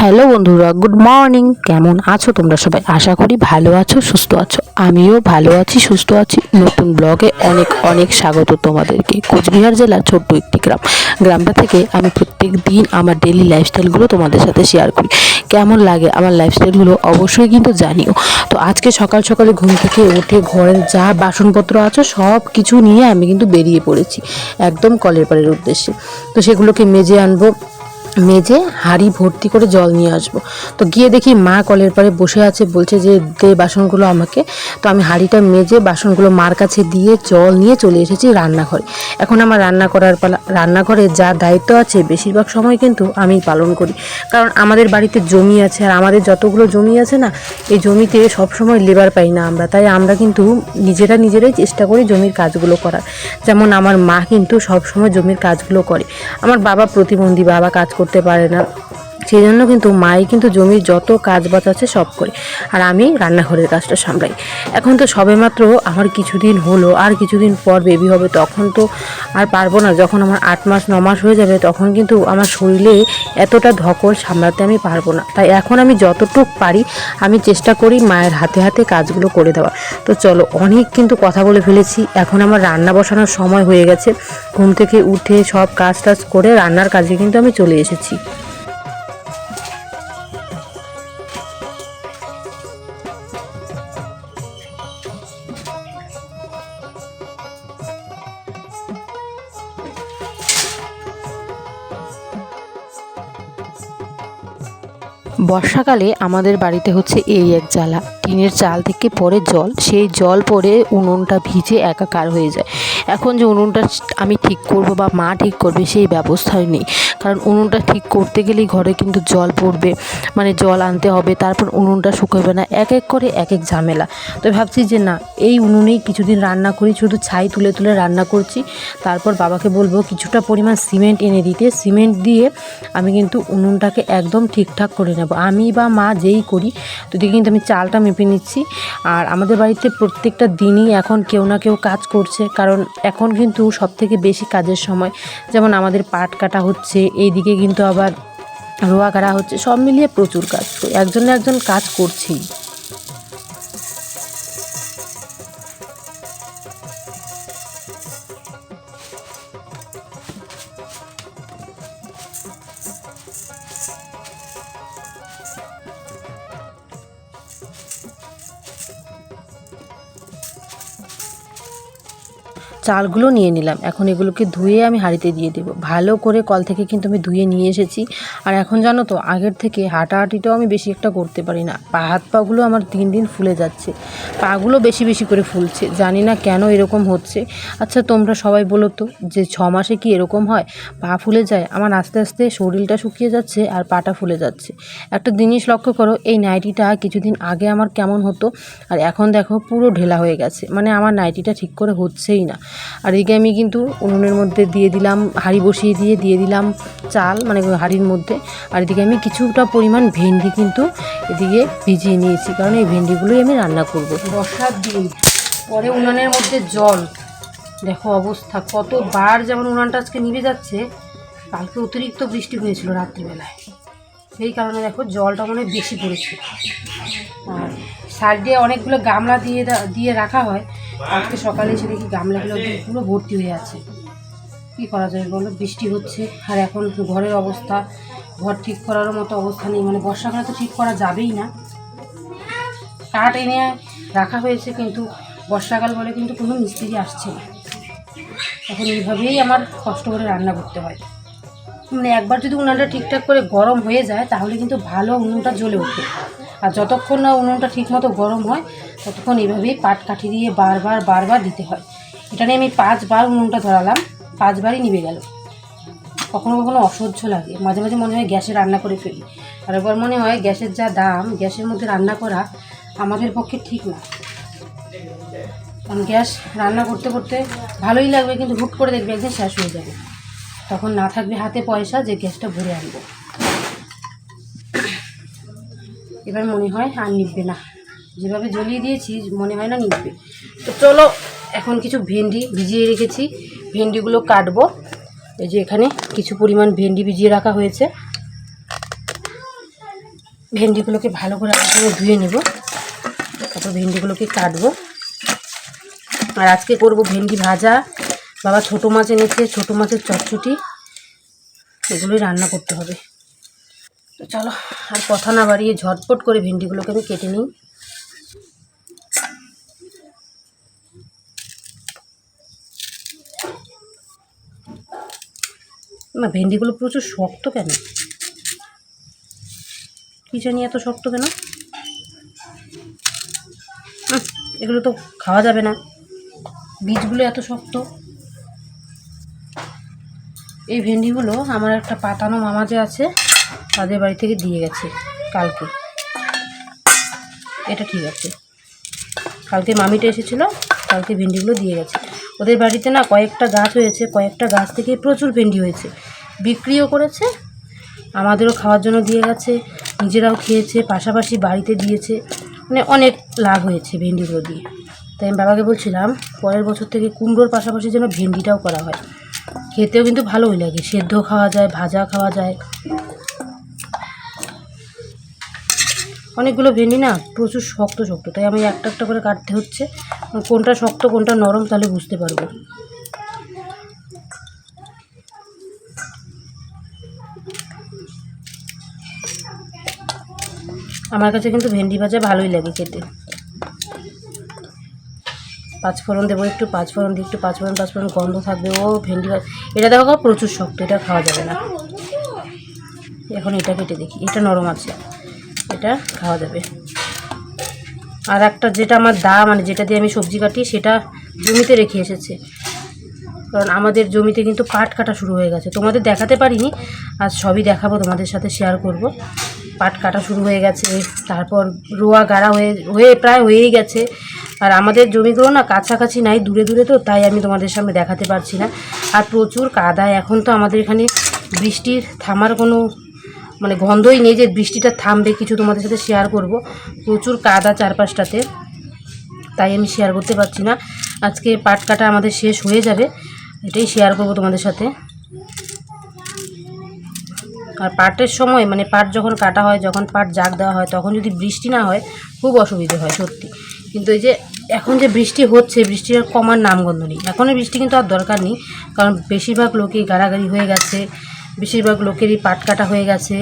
Hello বন্ধুরা, good morning. কেমন আছো তোমরা সবাই? আশা করি ভালো আছো, সুস্থ আছো। আমিও ভালো আছি, সুস্থ আছি। নতুন ব্লগে অনেক অনেক স্বাগত তোমাদেরকে। কোচবিহার জেলার ছোট্ট একটি গ্রাম। গ্রামটা থেকে আমি প্রত্যেক দিন আমার ডেলি লাইফস্টাইলগুলো তোমাদের সাথে শেয়ার করি। কেমন লাগে আমার লাইফস্টাইলগুলো অবশ্যই কিন্তু জানিও। তো আজকে সকাল সকালে ঘুম থেকে উঠে ঘরের যা বাসনপত্র আছে সব কিছু নিয়ে আমি কিন্তু বেরিয়ে পড়েছি, একদম কলের পাড়ের উদ্দেশ্যে। তো সেগুলোকে মেজে আনব। মেজে হাঁড়ি ভর্তি করে জল নিয়ে আসব। তো গিয়ে দেখি মা কলের পাড়ে বসে আছে, বলছে যে, দে বাসনগুলো আমাকে। তো আমি হাঁড়িটা মেজে বাসনগুলো মার কাছে দিয়ে জল নিয়ে চলে এসেছি রান্নাঘরে। এখন আমার রান্না করার পালা রান্নাঘরে যা দায়িত্ব আছে, বেশিরভাগ সময় কিন্তু আমি পালন করি। কারণ আমাদের বাড়িতে জমি আছে, আর আমাদের যতগুলো জমি আছে না, এই জমিতে সবসময় লেবার পাই না আমরা। তাই আমরা কিন্তু নিজেরা নিজেরাই চেষ্টা করি জমির কাজগুলো করার। যেমন আমার মা কিন্তু সবসময় জমির কাজগুলো করে। আমার বাবা প্রতিবন্ধী, বাবা কাজ করতে পারে না। সেই জন্য কিন্তু মাই কিন্তু জমির যত কাজ বাজ আছে সব করে। আর আমি রান্নাঘরের কাজটা সামলাই। এখন তো সবেমাত্র আমার কিছুদিন হলো, আর কিছুদিন পর বেবি হবে, তখন তো আর পারব না। যখন আমার আট মাস, ন মাস হয়ে যাবে, তখন কিন্তু আমার শরীরে এতটা ধকল সামলাতে আমি পারব না। তাই এখন আমি যতটুক পারি, আমি চেষ্টা করি মায়ের হাতে হাতে কাজগুলো করে দেওয়া তো চলো, অনেক কিন্তু কথা বলে ফেলেছি। এখন আমার রান্না বসানোর সময় হয়ে গেছে। ঘুম থেকে উঠে সব কাজ টাজ করে রান্নার কাজে কিন্তু আমি চলে এসেছি। বর্ষাকালে আমাদের বাড়িতে হচ্ছে এই এক জ্বালা। টিনের চাল থেকে পড়ে জল, সেই জল পরে উনুনটা ভিজে একাকার হয়ে যায়। এখন যে উনুনটা আমি ঠিক করব বা মা ঠিক করবে সেই ব্যবস্থাই নেই। কারণ উনুনটা ঠিক করতে গেলেই ঘরে কিন্তু জল পড়বে মানে জল আনতে হবে, তারপর উনুনটা শুকাবে না, এক এক করে এক এক ঝামেলা। তো ভাবছি যে না, এই উনুনেই কিছুদিন রান্না করি, শুধু ছাই তুলে তুলে রান্না করছি। তারপর বাবাকে বলব কিছুটা পরিমাণ সিমেন্ট এনে দিতে। সিমেন্ট দিয়ে আমি কিন্তু উনুনটাকে একদম ঠিকঠাক করে নেব। আমি বা মা যেই করি তো দিকে কিন্তু আমি চালটা মেপে নিচ্ছি। আর আমাদের বাড়িতে প্রত্যেকটা দিনই এখন কেউ না কেউ কাজ করছে, কারণ এখন কিন্তু সবথেকে বেশি কাজের সময়। যেমন আমাদের পাট কাটা হচ্ছে, এইদিকে কিন্তু আবার রোয়া কাটা হচ্ছে, সব মিলিয়ে প্রচুর কাজ। তো একজন একজন কাজ করছেই। চালগুলো নিয়ে নিলাম। এখন এগুলোকে ধুয়ে আমি হাঁড়িতে দিয়ে দেবো। ভালো করে কল থেকে কিন্তু আমি ধুয়ে নিয়ে এসেছি। আর এখন জানো তো, আগের থেকে হাঁটাহাঁটিটাও আমি বেশি একটা করতে পারি না। পা হাত পাগুলো আমার দিন দিন ফুলে যাচ্ছে। পাগুলো বেশি বেশি করে ফুলছে। জানি না কেন এরকম হচ্ছে। আচ্ছা তোমরা সবাই বলো তো যে ছ মাসে কি এরকম হয়? পা ফুলে যায়, আমার আস্তে আস্তে শরীরটা শুকিয়ে যাচ্ছে আর পাটা ফুলে যাচ্ছে। একটা জিনিস লক্ষ্য করো, এই নাইটিটা কিছুদিন আগে আমার কেমন হতো আর এখন দেখো পুরো ঢেলা হয়ে গেছে। মানে আমার নাইটিটা ঠিক করে হচ্ছেই না। আর এদিকে আমি কিন্তু উনুনের মধ্যে দিয়ে দিলাম, হাঁড়ি বসিয়ে দিয়ে দিয়ে দিলাম চাল মানে হাঁড়ির মধ্যে। আর এদিকে আমি কিছুটা পরিমাণ ভেন্ডি কিন্তু এদিকে ভিজিয়ে নিয়েছি। কারণ এই ভেন্ডিগুলোই আমি রান্না করব। বর্ষার দিন, পরে উনানের মধ্যে জল। দেখো অবস্থা, কতবার যেমন উনানটা আজকে নিভে যাচ্ছে, কালকে অতিরিক্ত বৃষ্টি হয়েছিল রাত্রিবেলায়। সেই কারণে দেখো জলটা মনে বেশি পড়েছে। আর সাইড দিয়ে অনেকগুলো গামলা দিয়ে দিয়ে রাখা হয়। আজকে সকালে এসে দেখি গামলাগুলো পুরো ভর্তি হয়ে আছে। কী করা যায় বলো? বৃষ্টি হচ্ছে, আর এখন ঘরের অবস্থা, ঘর ঠিক করারও মতো অবস্থা নেই। মানে বর্ষাকালে তো ঠিক করা যাবেই না। কাঠ এনে রাখা হয়েছে কিন্তু বর্ষাকাল বলে কিন্তু কোনো মিস্ত্রি আসছে না। এখন এইভাবেই আমার কষ্ট করে রান্না করতে হয়। মানে একবার যদি উনুনটা ঠিকঠাক করে গরম হয়ে যায়, তাহলে কিন্তু ভালো উনুনটা জ্বলে ওঠে আর যতক্ষণ না উনুনটা ঠিকমতো গরম হয়, ততক্ষণ এইভাবেই পাট কাঠি দিয়ে বারবার বারবার দিতে হয়। এটা নিয়ে আমি পাঁচবার উনুনটা ধরালাম, পাঁচবারই নিভে গেল। কখনো কখনো অসহ্য লাগে। মাঝে মাঝে মনে হয় গ্যাসে রান্না করে ফেলি। আর একবার মনে হয় গ্যাসের যা দাম, গ্যাসের মধ্যে রান্না করা আমাদের পক্ষে ঠিক না। গ্যাস রান্না করতে করতে ভালোই লাগবে, কিন্তু হুট করে দেখবে একদিন শেষ হয়ে যাবে। তখন না থাকবে হাতে পয়সা যে গ্যাসটা ভরে আনব। এবার মনে হয় আর নিববে না। যেভাবে জ্বলিয়ে দিয়েছি, মনে হয় না নিববে তো চলো, এখন কিছু ভেন্ডি ভিজিয়ে রেখেছি। ভেন্ডিগুলো কাটবো। এই যে এখানে কিছু পরিমাণ ভেন্ডি ভিজিয়ে রাখা হয়েছে। ভেন্ডিগুলোকে ভালো করে ধুয়ে নেব। তারপর ভেন্ডিগুলোকে কাটবো। আর আজকে করব ভেন্ডি ভাজা। বাবা ছোটো মাছ এনেছে, ছোটো মাছের চটচটি। এগুলোই রান্না করতে হবে। তো চলো, আর কথা না বাড়িয়ে ঝটপট করে ভেন্ডিগুলোকে আমি কেটে নিই। না ভেন্ডিগুলো প্রচুর শক্ত কেন? কী জানি এত শক্ত কেন? এগুলো তো খাওয়া যাবে না। বীজগুলো এত শক্ত। এই ভেন্ডিগুলো আমার একটা পাতানো মামা যে আছে, তাদের বাড়ি থেকে দিয়ে গেছে কালকে। এটা ঠিক আছে। কালকে মামিটা এসেছিল, কালকে ভেন্ডিগুলো দিয়ে গেছে। ওদের বাড়িতে না কয়েকটা গাছ হয়েছে, কয়েকটা গাছ থেকে প্রচুর ভেন্ডি হয়েছে। বিক্রিও করেছে, আমাদেরও খাওয়ার জন্য দিয়ে গেছে, নিজেরাও খেয়েছে, পাশাপাশি বাড়িতে দিয়েছে। মানে অনেক লাভ হয়েছে ভেন্ডিগুলো দিয়ে। তাই আমি বাবাকে বলছিলাম, পরের বছর থেকে কুমড়োর পাশাপাশি যেন ভেন্ডিটাও করা হয়। খেতেও কিন্তু ভালোই লাগে সেদ্ধ খাওয়া যায়, ভাজা খাওয়া যায়। অনেকগুলো ভেন্ডি না প্রচুর শক্ত শক্ত, তাই আমি একটা একটা করে কাটতে হচ্ছে। কোনটা শক্ত, কোনটা নরম তাহলে বুঝতে পারব। আমার কাছে কিন্তু ভেন্ডি ভাজা ভালোই লাগে খেতে। পাঁচফোড়ন দেবো, একটু পাঁচফোড়ন দিয়ে একটু পাঁচফোড়ন পাঁচফোড়ন গন্ধ থাকবে, ও ভেন্ডি এটা দেখো প্রচুর শক্ত, এটা খাওয়া যাবে না। এখন এটা কেটে দেখি, এটা নরম আছে, এটা খাওয়া যাবে। আর একটা যেটা আমার দা মানে যেটা দিয়ে আমি সবজি কাটি, সেটা জমিতে রেখে এসেছে। কারণ আমাদের জমিতে কিন্তু পাট কাটা শুরু হয়ে গেছে, তোমাদের দেখাতে পারিনি, আজ সবই দেখাবো, তোমাদের সাথে শেয়ার করব। পাট কাটা শুরু হয়ে গেছে, তারপর রোয়া গাড়া হয়ে হয়ে প্রায় হয়েই গেছে। আর আমাদের জমিগুলো না কাছাকাছি নাই, দূরে দূরে তো, তাই আমি তোমাদের সামনে দেখাতে পারছি না। আর প্রচুর কাদা, এখন তো আমাদের এখানে বৃষ্টির থামার কোনো মানে গন্ধই নেই যে বৃষ্টিটা থামবে, কিছু তোমাদের সাথে শেয়ার করব। প্রচুর কাদা চারপাশটাতে, তাই আমি শেয়ার করতে পারছি না। আজকে পাট কাটা আমাদের শেষ হয়ে যাবে, এটাই শেয়ার করব তোমাদের সাথে। আর পাটের সময় মানে পাট যখন কাটা হয়, যখন পাট জাগ দেওয়া হয়, তখন যদি বৃষ্টি না হয়, খুব অসুবিধে হয়, সত্যি। কিন্তু এই যে এখন যে বৃষ্টি হচ্ছে, বৃষ্টির কমার নামগন্ধ নেই। এখনের বৃষ্টি কিন্তু আর দরকার নেই, কারণ বেশিরভাগ লোকই গাড়াগাড়ি হয়ে গেছে, বেশিরভাগ লোকেরই পাট কাটা হয়ে গেছে।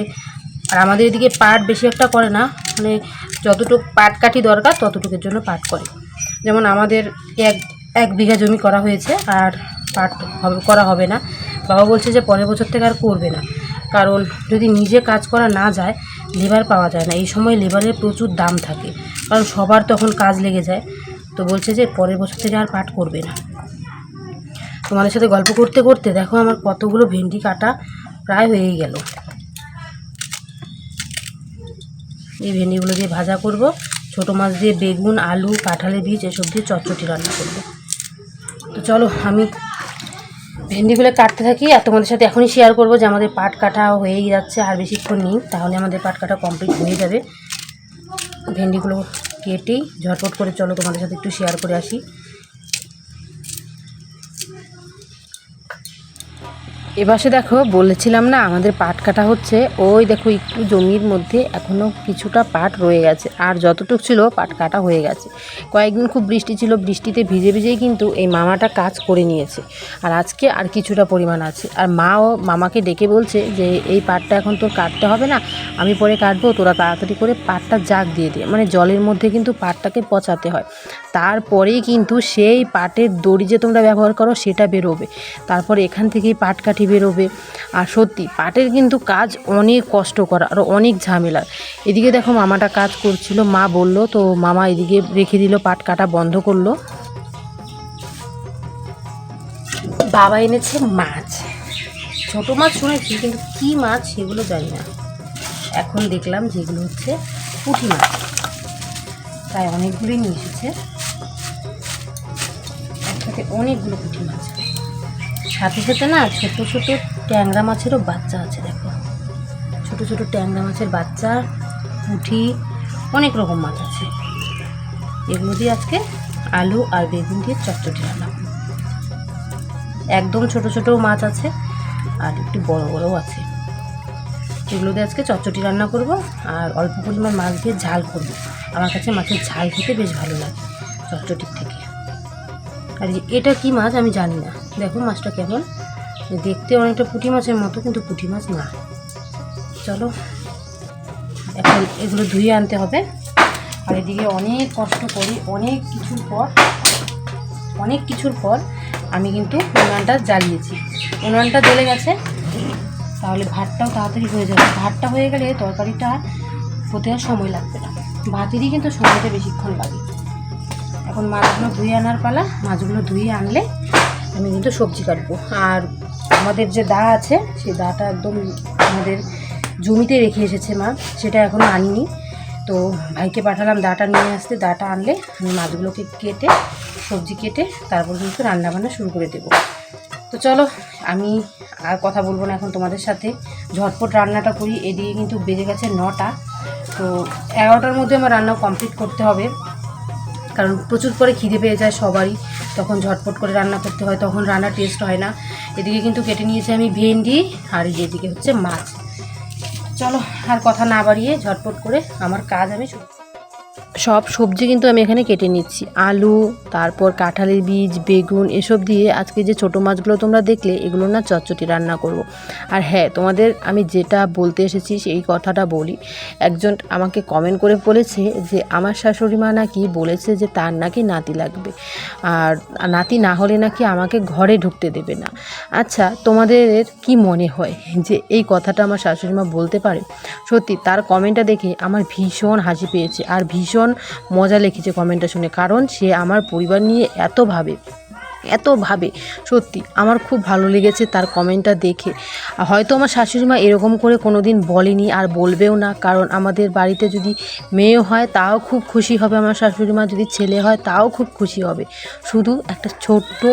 আর আমাদের এদিকে পাট বেশি একটা করে না মানে যতটুকু পাট কাটি দরকার, ততটুকুর জন্য পাট করে। যেমন আমাদের এক এক বিঘা জমি করা হয়েছে, আর পাট হবে, করা হবে না। বাবা বলছে যে পরের বছর থেকে আর করবে না। কারণ যদি নিজে কাজ করা না যায় লেবার পাওয়া যায় না। এই সময় লেবারের প্রচুর দাম থাকে। কারণ সবার তখন কাজ লেগে যায়। তো বলছে যে পরের বছর থেকে আর পাট করবে না। তোমাদের সাথে গল্প করতে করতে দেখো আমার কতগুলো ভেন্ডি কাটা প্রায় হয়েই গেল। এই ভেন্ডিগুলো দিয়ে ভাজা করব। ছোটো মাছ দিয়ে বেগুন, আলু, কাঁঠালের বীজ এসব দিয়ে চটচটি রান্না করব। তো চলো আমি ভেন্ডিগুলো কাটতে থাকি আর তোমাদের সাথে এখনই শেয়ার করব যে আমাদের পাট কাটা হয়েই যাচ্ছে আর বেশিক্ষণ নেই। তাহলে আমাদের পাট কাটা কমপ্লিট হয়ে যাবে। ভেন্ডিগুলো কেটেই ঝটপট করে চলো তোমাদের সাথে একটু শেয়ার করে আসি। এবারে দেখো, বলেছিলাম না, আমাদের পাট কাটা হচ্ছে। ওই দেখো, একটু জমির মধ্যে এখনও কিছুটা পাট রয়ে গেছে। আর যতটুকু ছিল, পাট কাটা হয়ে গেছে। কয়েকদিন খুব বৃষ্টি ছিল, বৃষ্টিতে ভিজে ভিজেই কিন্তু এই মামাটা কাজ করে নিয়েছে। আর আজকে আর কিছুটা পরিমাণ আছে। আর মাও মামাকে ডেকে বলছে যে, এই পাটটা এখন তোর কাটতে হবে না, আমি পরে কাটবো, তোরা তাড়াতাড়ি করে পাটটা জাগ দিয়ে দিয়ে মানে জলের মধ্যে কিন্তু পাটটাকে পচাতে হয়। তারপরেই কিন্তু সেই পাটের দড়ি যে তোমরা ব্যবহার করো সেটা বেরোবে। তারপর এখান থেকেই পাট কাঠি বেরোবে। আর সত্যি, পাটের কিন্তু কাজ অনেক কষ্টকর আর অনেক ঝামেলার এদিকে দেখো মামাটা কাজ করছিল, মা বলল, তো মামা এদিকে রেখে দিল, পাট কাটা বন্ধ করল। বাবা এনেছে মাছ। ছোট মাছ শুনেছি, কিন্তু কী মাছ সেগুলো জানি না। এখন দেখলাম যেগুলো হচ্ছে পুঁটি মাছ। তাই অনেকগুলোই নিয়ে এসেছে। একসাথে অনেকগুলো পুঁটি মাছ। সাথে সাথে না ছোট ছোট ট্যাংরা মাছেরও বাচ্চা আছে, দেখো। ছোট ছোট ট্যাংরা মাছের বাচ্চা, পুঁটি, অনেক রকম মাছ আছে। এগুলো দিয়ে আজকে আলু আর বেগুন দিয়ে চটচটি রান্না। একদম ছোট ছোট মাছ আছে আর একটু বড় বড়ও আছে। এগুলো দিয়ে আজকে চচ্চটি রান্না করব আর অল্প পরিমাণ মাছ দিয়ে ঝাল করব। আমার কাছে মাছের ঝাল খেতে বেশ ভালো লাগে চচ্চটির থেকে। আর এটা কি মাছ আমি জানি না। দেখো মাছটা কেমন। দেখতে অনেকটা পুঁটি মাছের মতো, কিন্তু পুঁটি মাছ না। চলো, এখন এগুলো ধুয়ে আনতে হবে। আর এদিকে অনেক কষ্ট করি, অনেক কিছুর পর, অনেক কিছুর পর আমি কিন্তু উনানটা জ্বালিয়েছি। উনানটা জ্বলে গেছে, তাহলে ভাতটাও তাড়াতাড়ি হয়ে যাবে। ভাতটা হয়ে গেলে তরকারিটা হতে আর সময় লাগবে না। ভাতেরই কিন্তু সময়টা বেশিক্ষণ লাগে। এখন মাছগুলো ধুয়ে আনার পালা, মাছগুলো ধুয়ে আনলে আমি কিন্তু সবজি কাটবো। আর আমাদের যে দা আছে, সেই দাটা একদম আমাদের জমিতে রেখে এসেছে মা, সেটা এখনও আনিনি। তো ভাইকে পাঠালাম দাটা নিয়ে আসতে, দাটা আনলে আমি মাছগুলোকে কেটে, সবজি কেটে তারপর কিন্তু রান্নাবান্না শুরু করে দেবো। তো চলো, আমি আর কথা বলব না এখন তোমাদের সাথে। ঝটপট রান্নাটা করি, এদিকে কিন্তু বেজে গেছে নটা। তো এগারোটার মধ্যে আমার রান্না কমপ্লিট করতে হবে। কারণ প্রচুর করে খিদে পেয়ে যায় সবারই। তখন ঝটপট করে রান্না করতে হয়, তখন রান্না টেস্ট হয় না। এদিকে কিন্তু কেটে নিয়েছি আমি ভেন্ডি আর এদিকে হচ্ছে মাছ। চলো আর কথা না বাড়িয়ে ঝটপট করে আমার কাজ আমি সব সবজি কিন্তু আমি এখানে কেটে নিচ্ছি। আলু, তারপর কাঁঠালের বীজ, বেগুন এসব দিয়ে আজকে যে ছোটো মাছগুলো তোমরা দেখলে, এগুলো না চচ্চটি রান্না করব। আর হ্যাঁ তোমাদের আমি যেটা বলতে এসেছি, সেই কথাটা বলি। একজন আমাকে কমেন্ট করে বলেছে যে, আমার শাশুড়ি মা নাকি বলেছে যে, তার নাকি নাতি লাগবে। আর নাতি না হলে নাকি আমাকে ঘরে ঢুকতে দেবে না। আচ্ছা তোমাদের কি মনে হয় যে, এই কথাটা আমার শাশুড়ি মা বলতে পারে? সত্যি, তার কমেন্টটা দেখে আমার ভীষণ হাসি পেয়েছে। আর ভীষণ মজা লেগেছে কমেন্টটা শুনে কারণ সে আমার পরিবার নিয়ে এত ভাবে। এত ভাবে। সত্যি, আমার খুব ভালো লেগেছে তার কমেন্টটা দেখে। হয়তো আমার শাশুড়ি মা এরকম করে কোনো দিন বলেনি আর বলবেও না। কারণ আমাদের বাড়িতে যদি মেয়ে হয়, তাও খুব খুশি হবে আমার শাশুড়ি মা। যদি ছেলে হয়, তাও খুব খুশি হবে। শুধু একটা ছোট্ট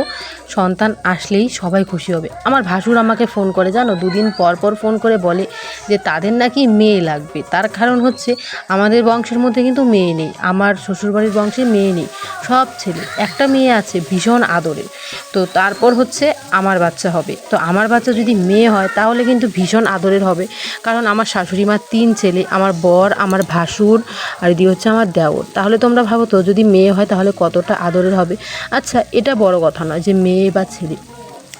সন্তান আসলেই সবাই খুশি হবে। আমার ভাসুর আমাকে ফোন করে, জানো? দুদিন পর পর ফোন করে বলে যে, তাদের নাকি মেয়ে লাগবে। তার কারণ হচ্ছে, আমাদের বংশের মধ্যে কিন্তু মেয়ে নেই। আমার শ্বশুরবাড়ির বংশে মেয়ে নেই। সব ছেলে। একটা মেয়ে আছে ভীষণ আদরের তো তারপর হচ্ছে আমার বাচ্চা হবে। তো আমার বাচ্চা যদি মেয়ে হয়, তাহলে কিন্তু ভীষণ আদরের হবে। কারণ আমার শাশুড়ি মার তিন ছেলে, আমার বর, আমার ভাসুর, আর দিয়ে হচ্ছে আমার দেওর। তাহলে তোমরা ভাবো তো, যদি মেয়ে হয় তাহলে কতটা আদরের হবে? আচ্ছা এটা বড় কথা নয় যে মেয়ে বা ছেলে।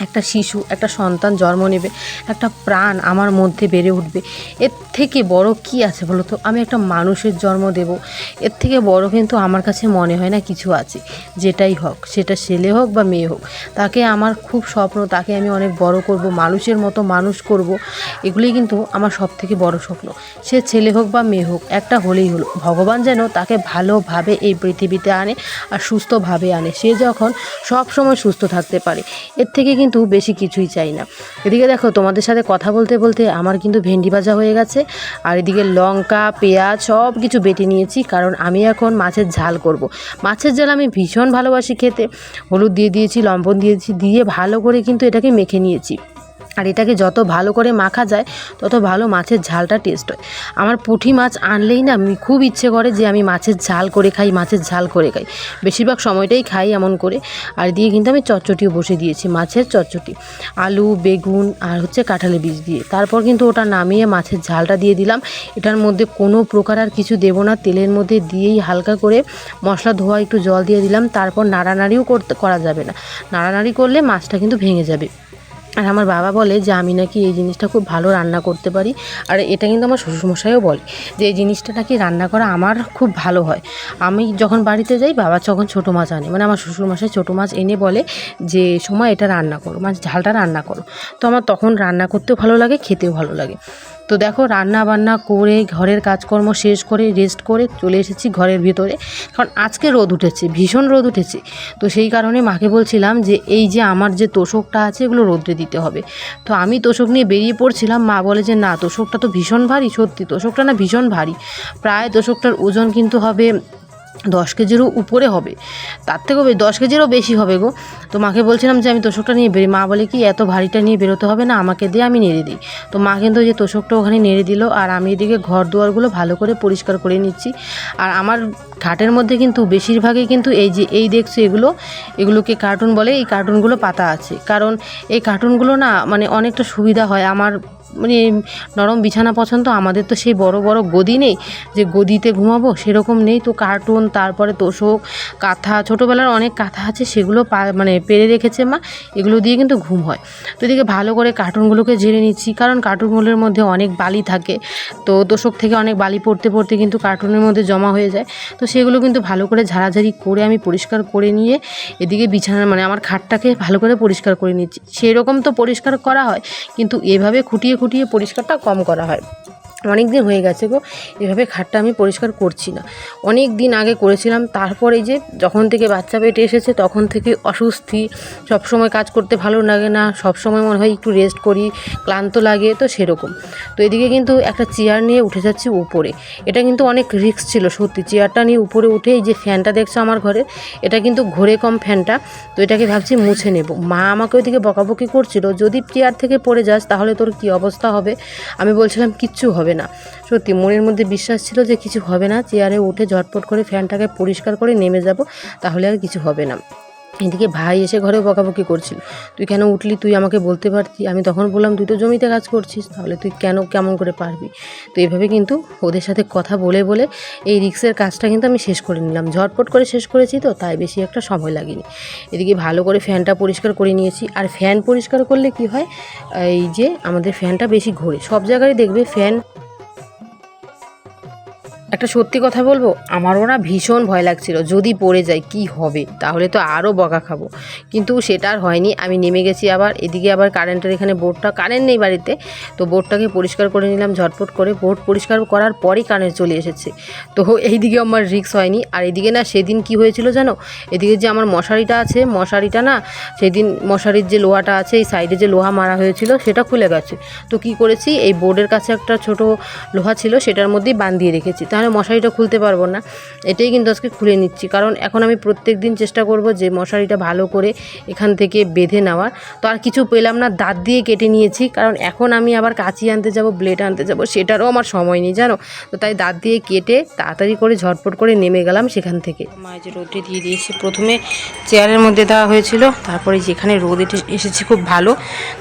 একটা শিশু, একটা সন্তান জন্ম নেবে, একটা প্রাণ আমার মধ্যে বেড়ে উঠবে। এর থেকে বড় কি আছে বলো তো? আমি একটা মানুষের জন্ম দেব। এর থেকে বড় কিন্তু আমার কাছে মনে হয় না কিছু আছে। যেটাই হোক, সেটা ছেলে হোক বা মেয়ে হোক, তাকে আমার খুব স্বপ্ন, তাকে আমি অনেক বড় করব, মানুষের মতো মানুষ করব এগুলি কিন্তু আমার সব থেকে বড় স্বপ্ন। সে ছেলে হোক বা মেয়ে হোক, একটা হলেই হলো। ভগবান যেন তাকে ভালোভাবে এই পৃথিবীতে আনে আর সুস্থভাবে আনে। সে যখন সব সময় সুস্থ থাকতে পারে, এর থেকে কিন্তু বেশি কিছুই চাই না। এদিকে দেখো, তোমাদের সাথে কথা বলতে বলতে আমার কিন্তু ভেন্ডি ভাজা হয়ে গেছে। আর এদিকে লঙ্কা, পেঁয়াজ সব কিছু বেটে নিয়েছি, কারণ আমি এখন মাছের ঝাল করব। মাছের ঝাল আমি ভীষণ ভালোবাসি খেতে। হলুদ দিয়ে দিয়েছি লম্বন দিয়েছি, দিয়ে ভালো করে কিন্তু এটাকে মেখে নিয়েছি। আর এটাকে যত ভালো করে মাখা যায়, তত ভালো মাছের ঝালটা টেস্ট হয়। আমার পুঁটি মাছ আনলেই না আমি খুব ইচ্ছে করে যে আমি মাছের ঝাল করে খাই, মাছের ঝাল করে খাই। বেশিরভাগ সময়টাই খাই এমন করে। আর দিয়ে কিন্তু আমি চচ্চটিও বসে দিয়েছি, মাছের চচ্চটি আলু, বেগুন আর হচ্ছে কাঁঠালের বীজ দিয়ে। তারপর কিন্তু ওটা নামিয়ে মাছের ঝালটা দিয়ে দিলাম। এটার মধ্যে কোনো প্রকার আর কিছু দেবো না, তেলের মধ্যে দিয়েই হালকা করে মশলা, ধোয়া, একটু জল দিয়ে দিলাম। তারপর নাড়ানাড়িও করতে করা যাবে না। নাড়ানাড়ি করলে মাছটা কিন্তু ভেঙে যাবে। আর আমার বাবা বলে যে, আমি নাকি এই জিনিসটা খুব ভালো রান্না করতে পারি। আর এটা কিন্তু আমার শ্বশুরমশাইও বলে যে, এই জিনিসটা নাকি রান্না করা আমার খুব ভালো হয়। আমি যখন বাড়িতে যাই, বাবা যখন ছোটো মাছ আনে। মানে আমার শ্বশুরমশাই ছোটো মাছ এনে বলে যে সময় এটা রান্না করো। মাছ ঝালটা রান্না করো। তো আমার তখন রান্না করতেও ভালো লাগে, খেতেও ভালো লাগে। তো দেখো, রান্না বান্না করে ঘরের কাজকর্ম শেষ করে রেস্ট করে চলে এসেছি ঘরের ভিতরে। কারণ আজকে রোদ উঠেছে, ভীষণ রোদ উঠেছে। তো সেই কারণে মাকে বলছিলাম যে, এই যে আমার যে তোষকটা আছে, এগুলো রোদ্রে দিতে হবে। তো আমি তোষক নিয়ে বেরিয়ে পড়ছিলাম। মা বলে যে, না, তোষকটা তো ভীষণ ভারী, সত্যি, তোষকটা না ভীষণ ভারী। প্রায় তোষকটার ওজন কিন্তু হবে দশ কেজিরও উপরে হবে। তার থেকেও দশ কেজিরও বেশি হবে গো। তো মাকে বলছিলাম যে, আমি তোষকটা নিয়ে বেরি মা বলে কি, এত ভারীটা নিয়ে বেরোতে হবে না, আমাকে দিয়ে আমি নেড়ে দিই। তো মা কিন্তু ওই যে তোষকটা ওখানে নেড়ে দিল, আর আমি এদিকে ঘর দুয়ারগুলো ভালো করে পরিষ্কার করে নিচ্ছি। আর আমার ঘাটের মধ্যে কিন্তু বেশিরভাগই কিন্তু এই যে, এই দেখছ এগুলো, এগুলোকে কার্টুন বলে, এই কার্টুনগুলো পাতা আছে। কারণ এই কার্টুনগুলো না মানে অনেকটা সুবিধা হয়। আমার মানে নরম বিছানা পছন্দ, আমাদের তো সেই বড় বড় গদি নেই যে গদিতে ঘুমাবো, সেরকম নেই। তো কার্টুন তারপরে তোষক, কাঁথা, ছোটোবেলার অনেক কাঁথা আছে, সেগুলো মানে পেরে রেখেছে মা, এগুলো দিয়ে কিন্তু ঘুম হয়। তো এদিকে ভালো করে কার্টুনগুলোকে ঝেড়ে নিচ্ছি, কারণ কার্টুনগুলোর মধ্যে অনেক বালি থাকে। তো তোষক থেকে অনেক বালি পড়তে পড়তে কিন্তু কার্টুনের মধ্যে জমা হয়ে যায়। তো সেগুলো কিন্তু ভালো করে ঝাড়াঝাড়ি করে আমি পরিষ্কার করে নিয়ে এদিকে বিছানা মানে আমার খাটটাকে ভালো করে পরিষ্কার করে নিচ্ছি। সেরকম তো পরিষ্কার করা হয়, কিন্তু এভাবে খুঁটিয়ে খুঁটিয়ে পরিষ্কারটা কম করা হয়। অনেক দিন হয়ে গেছে গো, এভাবে খাটটা আমি পরিষ্কার করছি না। অনেক দিন আগে করেছিলাম, তারপর যে যখন থেকে বাচ্চা পেটে এসেছে তখন থেকে অস্বস্তি সবসময় কাজ করতে ভালো লাগে না, সবসময় মনে হয় একটু রেস্ট করি, ক্লান্ত লাগে, তো সেরকম। তো এদিকে কিন্তু একটা চেয়ার নিয়ে উঠে যাচ্ছি উপরে। এটা কিন্তু অনেক রিস্ক ছিল, সত্যি। চেয়ারটা নিয়ে উপরে উঠে এই যে ফ্যানটা দেখছ আমার ঘরে, এটা কিন্তু ঘোরে কম ফ্যানটা তো এটাকে ভাবছি মুছে নেব। মা আমাকে ওইদিকে বকাবকি করছিল, যদি চেয়ার থেকে পড়ে যাস তাহলে তোর কী অবস্থা হবে? আমি বলছিলাম, কিচ্ছু হবে না। সত্যি, মনের মধ্যে বিশ্বাস ছিল যে কিছু হবে না। চেয়ারে উঠে ঝটপট করে ফ্যানটাকে পরিষ্কার করে নেমে যাব, তাহলে আর কিছু হবে না। এদিকে ভাই এসে ঘরে বকাবকি করছিল। তুই কেন উঠলি? তুই আমাকে বলতে পারতি। আমি তখন বললাম, তুই তো জমিতে কাজ করছিস, তাহলে তুই কেন, কেমন করে পারবি? তো এইভাবে কিন্তু ওদের সাথে কথা বলে বলে এই রিক্সের কাজটা কিন্তু আমি শেষ করে নিলাম। ঝটপট করে শেষ করেছি তো, তাই বেশি একটা সময় লাগেনি। এদিকে ভালো করে ফ্যানটা পরিষ্কার করে নিয়েছি। আর ফ্যান পরিষ্কার করলে কি হয়? এই যে আমাদের ফ্যানটা বেশি ঘোরে। সব জায়গায় দেখবে ফ্যান একটা সত্যি কথা বলব? আমারও না ভীষণ ভয় লাগছিল। যদি পড়ে যায় কি হবে? তাহলে তো আরও বকা খাব। কিন্তু সেটা আর হয়নি। আমি নেমে গেছি আবার। এদিকে আবার কারেন্টের এখানে বোর্ডটা, কারেন্ট নেই বাড়িতে। তো বোর্ডটাকে পরিষ্কার করে নিলাম, ঝটপট করে। বোর্ড পরিষ্কার করার পরই কারেন্ট চলে এসেছে। তো এইদিকে আমার রিক্স হয়নি। আর এদিকে না, সেদিন কি হয়েছিল জানো? এদিকে যে আমার মশারিটা আছে, মশারিটা না, সেদিন মশারির যে লোহাটা আছে, এই সাইডে যে লোহা মারা হয়েছিল, সেটা খুলে গেছে। তো কি করেছি? এই বোর্ডের কাছে একটা ছোট লোহা ছিল, সেটার মধ্যেই বান্ধিয়ে রেখেছি। তাহলে মশারিটা খুলতে পারব না। এটাই কিন্তু আজকে খুলে নিচ্ছি। কারণ এখন আমি প্রত্যেক দিন চেষ্টা করব যে মশারিটা ভালো করে এখান থেকে বেঁধে নেওয়ার। তো আর কিছু পেলাম না, দাঁত দিয়ে কেটে নিয়েছি। কারণ এখন আমি আবার কাঁচি আনতে যাব ব্লেড আনতে যাব, সেটারও আমার সময় নেই, জানো? তো তাই দাঁত দিয়ে কেটে তাড়াতাড়ি করে ঝটপট করে নেমে গেলাম সেখান থেকে। মা যে রোদে দিয়ে দিয়েছে, প্রথমে চেয়ারের মধ্যে দেওয়া হয়েছিল, তারপরে যেখানে রোদ এসেছে খুব ভালো,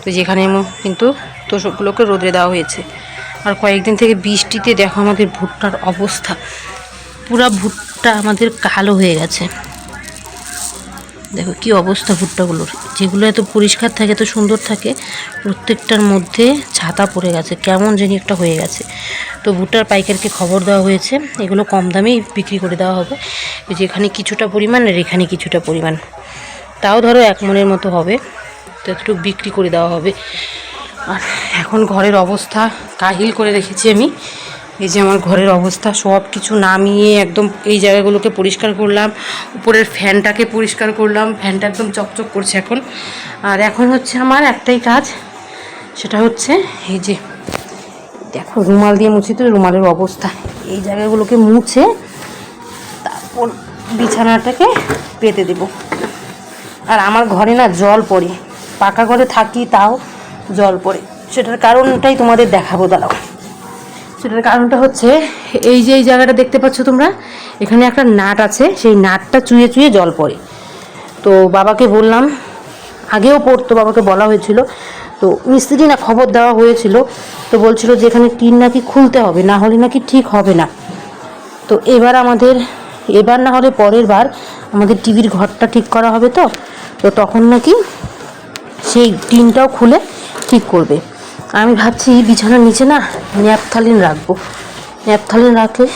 তো যেখানে কিন্তু তোষকগুলোকে রোদে দেওয়া হয়েছে। আর কয়েকদিন থেকে বৃষ্টিতে দেখো আমাদের ভুট্টার অবস্থা। পুরা ভুট্টা আমাদের কালো হয়ে গেছে। দেখো কি অবস্থা ভুট্টাগুলোর। যেগুলো এত পরিষ্কার থাকে, এত সুন্দর থাকে, প্রত্যেকটার মধ্যে ছাতা পড়ে গেছে। কেমন জানি একটা হয়ে গেছে। তো ভুট্টার পাইকারকে খবর দেওয়া হয়েছে। এগুলো কম দামেই বিক্রি করে দেওয়া হবে। যেখানে কিছুটা পরিমাণ আর এখানে কিছুটা পরিমাণ। তাও ধরো এক মনের মতো হবে। তো একটু বিক্রি করে দেওয়া হবে। আর এখন ঘরের অবস্থা কাহিল করে রেখেছি আমি। এই যে আমার ঘরের অবস্থা, সব কিছু নামিয়ে একদম এই জায়গাগুলোকে পরিষ্কার করলাম। উপরের ফ্যানটাকে পরিষ্কার করলাম। ফ্যানটা একদম চকচক করছে এখন। আর এখন হচ্ছে আমার একটাই কাজ, সেটা হচ্ছে এই যে, দেখো রুমাল দিয়ে মুছি তো রুমালের অবস্থা। এই জায়গাগুলোকে মুছে তারপর বিছানাটাকে পেতে দেবো। আর আমার ঘরে না জল পড়ে। পাকা ঘরে থাকি তাও জল পড়ে। সেটার কারণটাই তোমাদের দেখাবো, দাঁড়াও। সেটার কারণটা হচ্ছে, এই যে এই জায়গাটা দেখতে পাচ্ছ তোমরা, এখানে একটা নাট আছে, সেই নাটটা চুয়ে চুয়ে জল পড়ে। তো বাবাকে বললাম, আগেও পড়তো, বাবাকে বলা হয়েছিল। তো মিস্ত্রি না খবর দেওয়া হয়েছিল, তো বলছিল যে এখানে টিন নাকি খুলতে হবে, না হলে নাকি ঠিক হবে না। তো এবার আমাদের, এবার না হলে পরের বার আমাদের টিভির ঘরটা ঠিক করা হবে তো? তো তখন নাকি সেই টিনটাও খুলে ঠিক করবে। আমি ভাবছি বিছানার নিচে না ন্যাপথালিন রাখব। ন্যাপথালিন রাখলে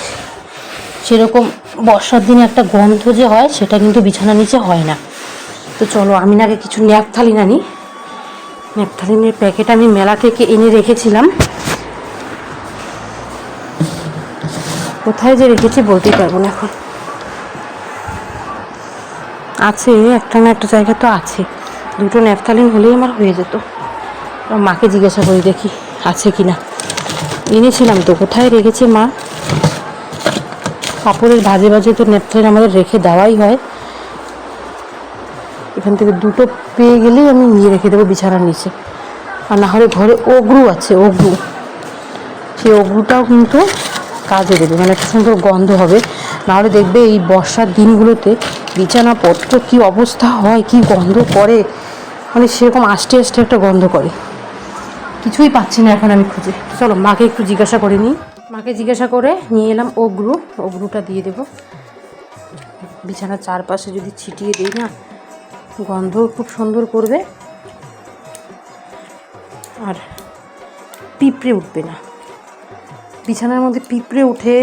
সেরকম বর্ষার দিনে একটা গন্ধ যে হয়, সেটা কিন্তু বিছানার নিচে হয় না। তো চলো, আমি আগে কিছু ন্যাপথালিন আনি। ন্যাপথালিনের প্যাকেট আমি মেলা থেকে এনে রেখেছিলাম। কোথায় যে রেখেছি বলতেই পারব না এখন। আছে, একটা না একটা জায়গা তো আছে। দুটো ন্যাপথালিন হলেই আমার হয়ে যেত। মাকে জিজ্ঞাসা করি দেখি আছে কি না এনেছিলাম তো, কোথায় রেখেছে মা? কাপড়ের ভাজে ভাজে তো ন্যাপথালিন আমাদের রেখে দেওয়াই হয়। এখান থেকে দুটো পেয়ে গেলেই আমি নিয়ে রেখে দেবো বিছানার নিচে। আর না হলে ঘরে অগ্রু আছে, অগ্রু। সেই অগ্রুটাও কিন্তু কাজে দেবে মানে একটা সুন্দর গন্ধ হবে। নাহলে দেখবে এই বর্ষার দিনগুলোতে বিছানাপত্র কি অবস্থা হয়, কি গন্ধ করে। মানে সেরকম আস্তে আস্তে একটা গন্ধ করে। কিছুই পাচ্ছি না এখন আমি খুঁজে। চলো, মাকে একটু জিজ্ঞাসা করে নিই। মাকে জিজ্ঞাসা করে নিয়ে এলাম অগ্রু অগ্রুটা দিয়ে দেবো। বিছানার চারপাশে যদি ছিটিয়ে দিই না গন্ধ খুব সুন্দর করবে। আর পিঁপড়ে উঠবে না। বিছানার মধ্যে পিঁপড়ে উঠে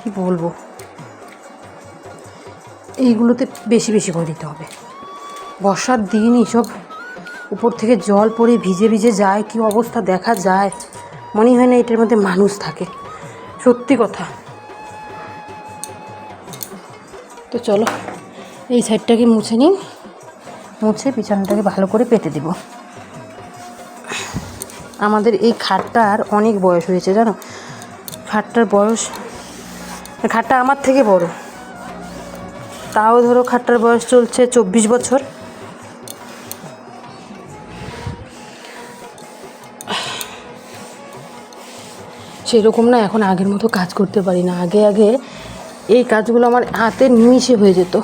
কি বলব? এইগুলোতে বেশি বেশি করে দিতে হবে। বর্ষার দিন এইসব উপর থেকে জল পড়ে ভিজে ভিজে যায়, কি অবস্থা দেখা যায়? মনে হয় না এটার মধ্যে মানুষ থাকে। সত্যি কথা। তো চলো, এই সাইডটাকে মুছে নিই। মুছে বিছানাটাকে ভালো করে পেতে দেব। আমাদের এই খাটটার অনেক বয়স হয়েছে, জানো? খাটটার বয়স, খাটটা আমার থেকে বড়। তাও ধরো খাটটার বয়স চলছে চব্বিশ বছর। সেরকম না এখন আগের মতো কাজ করতে পারি না। আগে আগে এই কাজগুলো আমার হাতে নিমিশে হয়ে যেত।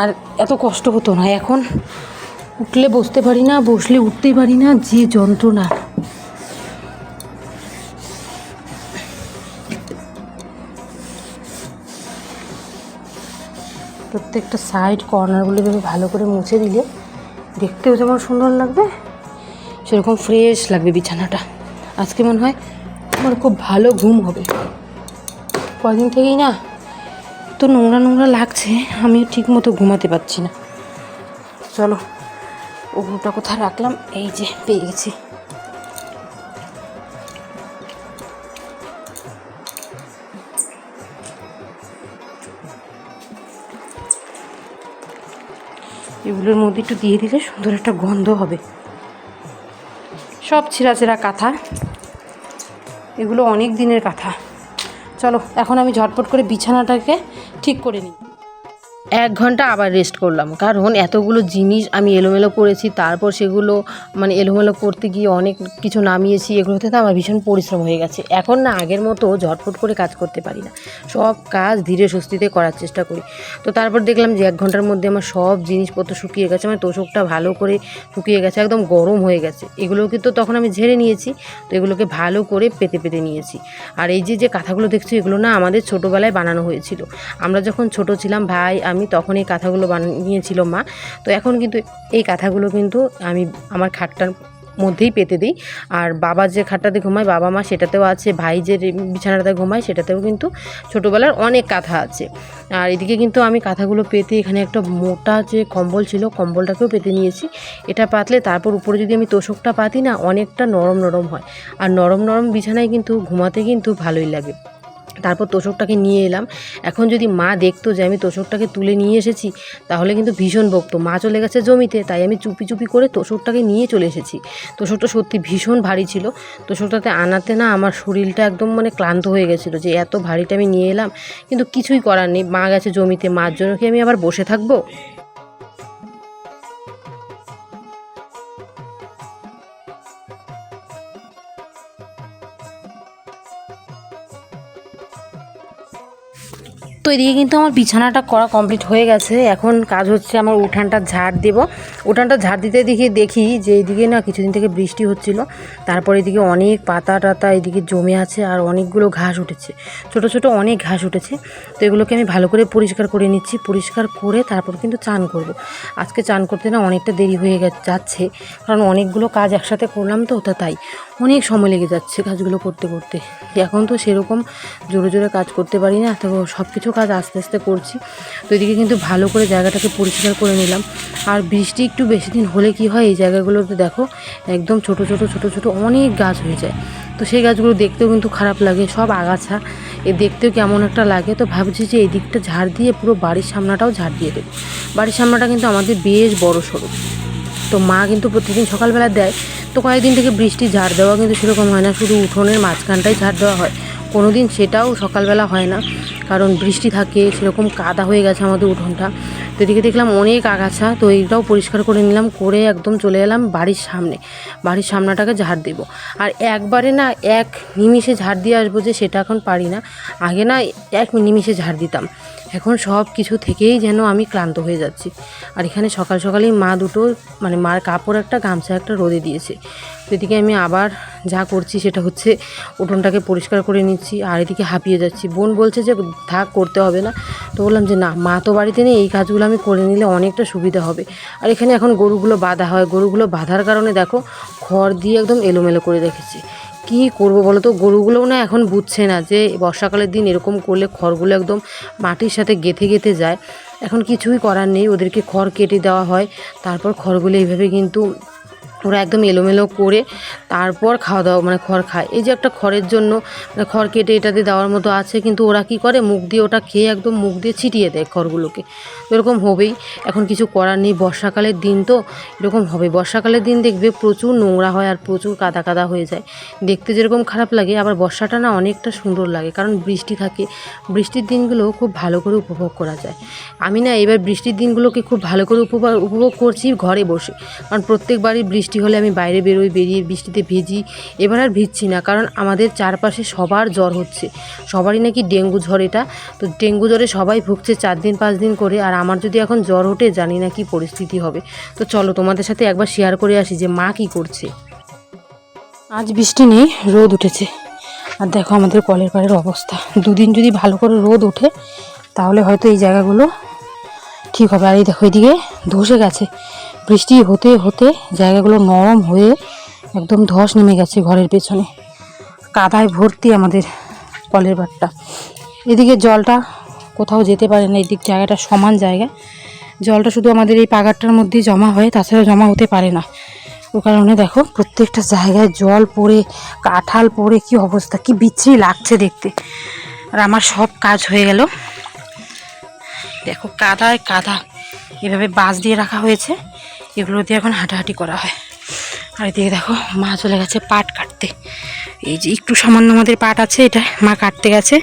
আর এত কষ্ট হতো না। এখন উঠলে বসতে পারি না, বসলে উঠতেই পারি না, যে যন্ত্রণা। প্রত্যেকটা সাইড কর্নারগুলো ভেবে ভালো করে মুছে দিলে দেখতেও যেমন সুন্দর লাগবে, সেরকম ফ্রেশ লাগবে বিছানাটা। আজকে মনে হয় আমার খুব ভালো ঘুম হবে। কদিন থেকেই না তো নোংরা নোংরা লাগছে, আমিও ঠিক মতো ঘুমাতে পারছি না। চলো, ওগুলোটা কোথায় রাখলাম? এই যে, পেয়ে গেছি। এগুলোর মধ্যে একটু দিয়ে দিলে সুন্দর একটা গন্ধ হবে। সব ছেঁড়া ছেঁড়া কাঁথা। এগুলো অনেক দিনের কাঁথা। চলো, এখন আমি ঝটপট করে বিছানাটাকে ঠিক করে নিই। এক ঘণ্টা আবার রেস্ট করলাম। কারণ এতগুলো জিনিস আমি এলোমেলো করেছি, তারপর সেগুলো মানে এলোমেলো করতে গিয়ে অনেক কিছু নামিয়েছি এগুলোতে তো আমার ভীষণ পরিশ্রম হয়ে গেছে। এখন না আগের মতো ঝটফট করে কাজ করতে পারি না। সব কাজ ধীরে সুস্থিতে করার চেষ্টা করি। তো তারপর দেখলাম যে এক ঘণ্টার মধ্যে আমার সব জিনিসপত্র শুকিয়ে গেছে আমার তোষকটা ভালো করে শুকিয়ে গেছে, একদম গরম হয়ে গেছে। এগুলোকে তো তখন আমি ঝেড়ে নিয়েছি, তো এগুলোকে ভালো করে পেতে পেতে নিয়েছি। আর এই যে যে কাঁথাগুলো দেখছি, এগুলো না আমাদের ছোটোবেলায় বানানো হয়েছিল। আমরা যখন ছোট ছিলাম, ভাই, আমি তখন এই কাঁথাগুলো বানিয়েছিল মা। তো এখন কিন্তু এই কাঁথাগুলো কিন্তু আমি আমার খাটটার মধ্যেই পেতে দিই। আর বাবা যে খাটটাতে ঘুমায়, বাবা মা সেটাতেও আছে, ভাই যে বিছানাটাতে ঘুমায়, সেটাতেও কিন্তু ছোটোবেলার অনেক কাঁথা আছে। আর এদিকে কিন্তু আমি কাঁথাগুলো পেতে, এখানে একটা মোটা যে কম্বল ছিল, কম্বলটাকেও পেতে নিয়েছি। এটা পাতলে তারপর উপরে যদি আমি তোষকটা পাতি না, অনেকটা নরম নরম হয়। আর নরম নরম বিছানায় কিন্তু ঘুমাতে কিন্তু ভালোই লাগে। তারপর তোষকটাকে নিয়ে এলাম। এখন যদি মা দেখতো যে আমি তোষকটাকে তুলে নিয়ে এসেছি, তাহলে কিন্তু ভীষণ বকতো মা চলে গেছে জমিতে, তাই আমি চুপি চুপি করে তোষকটাকে নিয়ে চলে এসেছি। তোষকটা সত্যি ভীষণ ভারী ছিল। তোষকটাতে আনাতে না আমার শরীরটা একদম মানে ক্লান্ত হয়ে গেছিল যে এত ভারীটা আমি নিয়ে এলাম, কিন্তু কিছুই করার নেই। মা গেছে জমিতে, মার জন্য কি আমি আবার বসে থাকব? তো এদিকে কিন্তু আমার বিছানাটা করা কমপ্লিট হয়ে গেছে। এখন কাজ হচ্ছে আমার উঠানটা ঝাড় দেব। উঠানটা ঝাড় দিতে দেখি দেখি যে এইদিকে না কিছুদিন থেকে বৃষ্টি হচ্ছিল। তারপর এদিকে অনেক পাতা টাতা এদিকে জমে আছে আর অনেকগুলো ঘাস উঠেছে। ছোট ছোট অনেক ঘাস উঠেছে। তো এগুলোকে আমি ভালো করে পরিষ্কার করে নিচ্ছি। পরিষ্কার করে তারপর কিন্তু চান করব। আজকে চান করতে না অনেকটা দেরি হয়ে যাচ্ছে। কারণ অনেকগুলো কাজ একসাথে করলাম তো, তা তাই। অনেক সময় লেগে যাচ্ছে কাজগুলো করতে করতে। এখন তো সেরকম জোরে জোরে কাজ করতে পারি না, তো সব কিছু কাজ আস্তে আস্তে করছি। তো এদিকে কিন্তু ভালো করে জায়গাটাকে পরিষ্কার করে নিলাম। আর বৃষ্টি একটু বেশি দিন হলে কি হয়, এই জায়গাগুলোতে দেখো একদম ছোট ছোট ছোট ছোট অনেক গাছ হয়ে যায়। তো সেই গাছগুলো দেখতেও কিন্তু খারাপ লাগে, সব আগাছা। এ দেখতেও কেমন একটা লাগে, তো ভাবছি যে এই দিকটা ঝাড় দিয়ে পুরো বাড়ির সামনাটাও ঝাড় দিয়ে দেবো। বাড়ির সামনাটা কিন্তু আমাদের বেশ বড় সড়ো। তো মা কিন্তু প্রতিদিন সকালবেলা দেয় তো কয়েকদিন থেকে বৃষ্টি ঝাড় দেওয়া কিন্তু সেরকম হয় না, শুধু উঠোনের মাঝখানটাই ঝাড় দেওয়া হয়। কোনো দিন সেটাও সকালবেলা হয় না, কারণ বৃষ্টি থাকে, সেরকম কাদা হয়ে গেছে আমাদের উঠোনটা। তো এদিকে দেখলাম অনেক আগাছা, তো এইটাও পরিষ্কার করে নিলাম, করে একদম চলে এলাম বাড়ির সামনে। বাড়ির সামনাটাকে ঝাড় দেবো। আর একবারে না এক নিমিষে ঝাড় দিয়ে আসব যে সেটা এখন পারি না, আগে না এক নিমিষে ঝাড় দিতাম। এখন সব কিছু থেকেই যেন আমি ক্লান্ত হয়ে যাচ্ছি। আর এখানে সকাল সকালেই মা দুটো মানে মার কাপড় একটা, গামছা একটা রোদে দিয়েছে। এদিকে আমি আবার যা করছি সেটা হচ্ছে উঠোনটাকে পরিষ্কার করে নিচ্ছি, আর এদিকে হাঁপিয়ে যাচ্ছি। বোন বলছে যে, থাক, করতে হবে না। তো বললাম যে, না, মা তো বাড়িতে নেই, এই কাজগুলো আমি করে নিলে অনেকটা সুবিধা হবে। আর এখানে এখন গরুগুলো বাঁধা হয়। গরুগুলো বাঁধার কারণে দেখো, খড় দিয়ে একদম এলোমেলো করে রেখেছি। কি করব বলো তো? গরুগুলোও না এখন বুঝছে না যে বর্ষাকালের দিন এরকম করলে খড়গুলো একদম মাটির সাথে গেঁথে গেঁথে যায়। এখন কিছুই করার নেই, ওদেরকে খড় কেটে দেওয়া হয়। তারপর খড়গুলো এইভাবে কিন্তু ওরা একদম এলোমেলো করে তারপর খাওয়া দাওয়া মানে খড় খায়। এই যে একটা খড়ের জন্য মানে খড় কেটে এটাতে দেওয়ার মতো আছে, কিন্তু ওরা কি করে? মুখ দিয়ে ওটা খেয়ে একদম মুখ দিয়ে ছিটিয়ে দেয় খড়গুলোকে। এরকম হবেই। এখন কিছু করার নেই। বর্ষাকালের দিন তো এরকম হবে। বর্ষাকালের দিন দেখবে প্রচুর নোংরা হয় আর প্রচুর কাদা কাদা হয়ে যায়। দেখতে যেরকম খারাপ লাগে, আবার বর্ষাটা না অনেকটা সুন্দর লাগে, কারণ বৃষ্টি থাকে। বৃষ্টির দিনগুলো খুব ভালো করে উপভোগ করা যায়। আমি না এবার বৃষ্টির দিনগুলোকে খুব ভালো করে উপভোগ উপভোগ করছি ঘরে বসে। কারণ প্রত্যেকবারই বৃষ্টি হলে আমি বাইরে বেরোই, বেরিয়ে বৃষ্টিতে ভিজি। এবার আর ভিজছি না, কারণ আমাদের চারপাশে সবার জ্বর হচ্ছে। সবারই নাকি ডেঙ্গু জ্বর এটা। তো ডেঙ্গু জ্বরে সবাই ভুগছে চার দিন, পাঁচ দিন করে, আর আমার যদি এখন জ্বর ওঠে, জানি না কি পরিস্থিতি হবে। তো চলো তোমাদের সাথে একবার শেয়ার করে আসি যে মা কি করছে। আজ বৃষ্টি নেই, রোদ উঠেছে। আর দেখো আমাদের কলের পাড়ের অবস্থা। দুদিন যদি ভালো করে রোদ ওঠে, তাহলে হয়তো এই জায়গাগুলো ঠিক হবে। আর এই দেখো এদিকে ধসে গেছে। বৃষ্টি হতে হতে জায়গাগুলো নরম হয়ে একদম ধস নেমে গেছে ঘরের পেছনে। কাদায় ভর্তি আমাদের কলের পাড়টা এদিকে জলটা কোথাও যেতে পারে না, এদিক জায়গাটা সমান জায়গা। জলটা শুধু আমাদের এই পাগারটার মধ্যেই জমা হয় তাছাড়া জমা হতে পারে না। ও কারণে দেখো প্রত্যেকটা জায়গায় জল পড়ে, কাঁঠাল পড়ে, কি অবস্থা, কি বিচ্ছিরি লাগছে দেখতে। আর আমার সব কাজ হয়ে গেল। দেখো কাদায় কাদা, এভাবে বাঁশ দিয়ে রাখা হয়েছে। এগুলো দিয়ে এখন হাঁটাহাঁটি করা হয়। আর এদিকে দেখো, মা চলে গেছে পাট কাটতে। এই যে একটু সামান্য আমাদের পাট আছে, এটা মা কাটতে গেছে।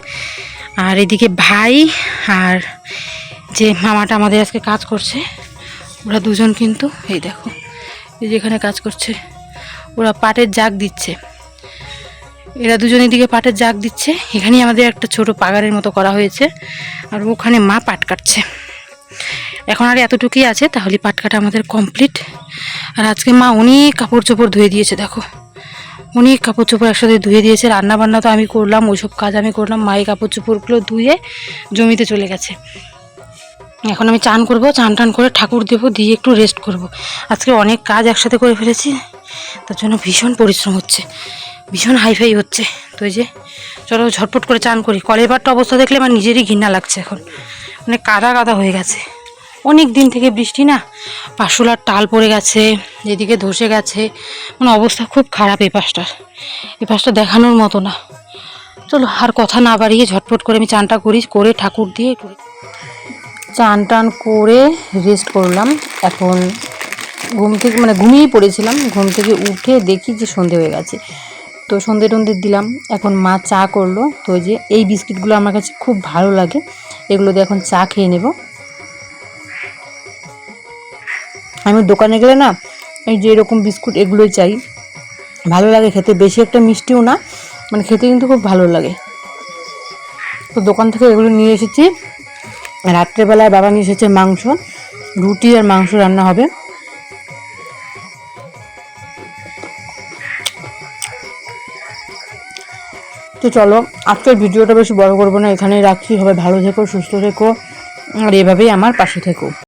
আর এদিকে ভাই আর যে মামাটা আমাদের আজকে কাজ করছে, ওরা দুজন কিন্তু, এই দেখো, এই যে এখানে কাজ করছে, ওরা পাটের জাগ দিচ্ছে। এরা দুজন এদিকে পাটের জাগ দিচ্ছে। এখানেই আমাদের একটা ছোট পাগারের মতো করা হয়েছে। আর ওখানে মা পাট কাটছে। এখন আর এতটুকুই আছে, তাহলে পাটকাটা আমাদের কমপ্লিট আর আজকে মা অনেক কাপড় চোপড় ধুয়ে দিয়েছে, দেখো। অনেক কাপড় চোপড় একসাথে ধুয়ে দিয়েছে রান্না বান্না তো আমি করলাম, ওইসব কাজ আমি করলাম, মায়ের কাপড় চোপড়গুলো ধুয়ে জমিতে চলে গেছে। এখন আমি চান করব, চান টান করে ঠাকুর দেবো, দিয়ে একটু রেস্ট করব। আজকে অনেক কাজ একসাথে করে ফেলেছি, তার জন্য ভীষণ পরিশ্রম হচ্ছে, ভীষণ হাইফাই হচ্ছে। তো যে, চলো ঝটপট করে চান করি, কলের পাটটা অবস্থা দেখলে আমার নিজেরই ঘৃণা লাগছে এখন। মানে কাদা কাদা হয়ে গেছে। অনেক দিন থেকে বৃষ্টি না পাশুলার টাল পড়ে গেছে এদিকে ধসে গেছে মানে অবস্থা খুব খারাপ এই পাশটার এই পাশটা দেখানোর মতো না। চলো, আর কথা না বাড়িয়ে ঝটপট করে আমি চানটা করি, করে ঠাকুর দিয়ে করি। চান টান করে রেস্ট করলাম। এখন ঘুম থেকে মানে ঘুমিয়েই পড়েছিলাম। ঘুম থেকে উঠে দেখি যে সন্ধে হয়ে গেছে। তো সন্ধে টন্ধে দিলাম। এখন মা চা করল। তো যে এই বিস্কিটগুলো আমার কাছে খুব ভালো লাগে। এগুলো দিয়ে এখন চা খেয়ে নেব। আমি দোকানে গেলে না, এই যে এরকম বিস্কুট এগুলোই চাই। ভালো লাগে খেতে, বেশি একটা মিষ্টিও না মানে খেতে কিন্তু খুব ভালো লাগে। তো দোকান থেকে এগুলো নিয়ে এসেছি। রাত্রেবেলায় বাবা নিয়ে এসেছে মাংস, রুটি আর মাংস রান্না হবে। তো চলো, আজকের ভিডিওটা বেশি বড় করব না, এখানেই রাখি হবে ভালো থেকো, সুস্থ থেকো, আর এভাবেই আমার পাশে থেকো।